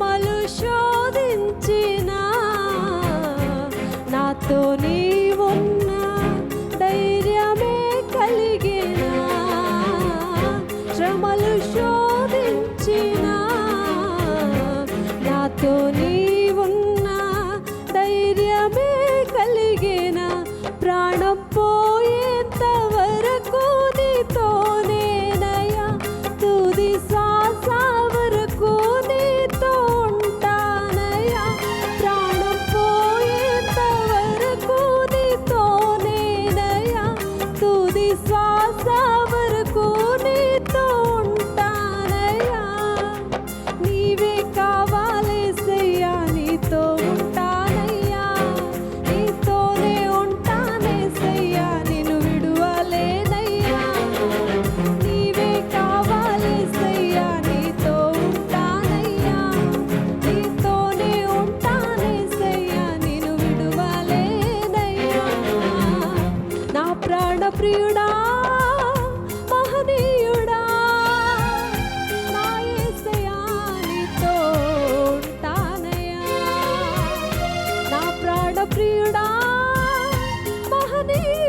శ్రమలు శోధించిన నాతో నీవున్న ధైర్యమే కలిగిన శ్రమలు శోధించిన నాతో నీవున్న ధైర్యమే కలిగిన ప్రాణపో ವಿಶ್ವಾಸ ప్రియుడా మహనీయుడా నా యేసయ్యా నీతో నా ప్రాణ ప్రియుడా మహనీయుడా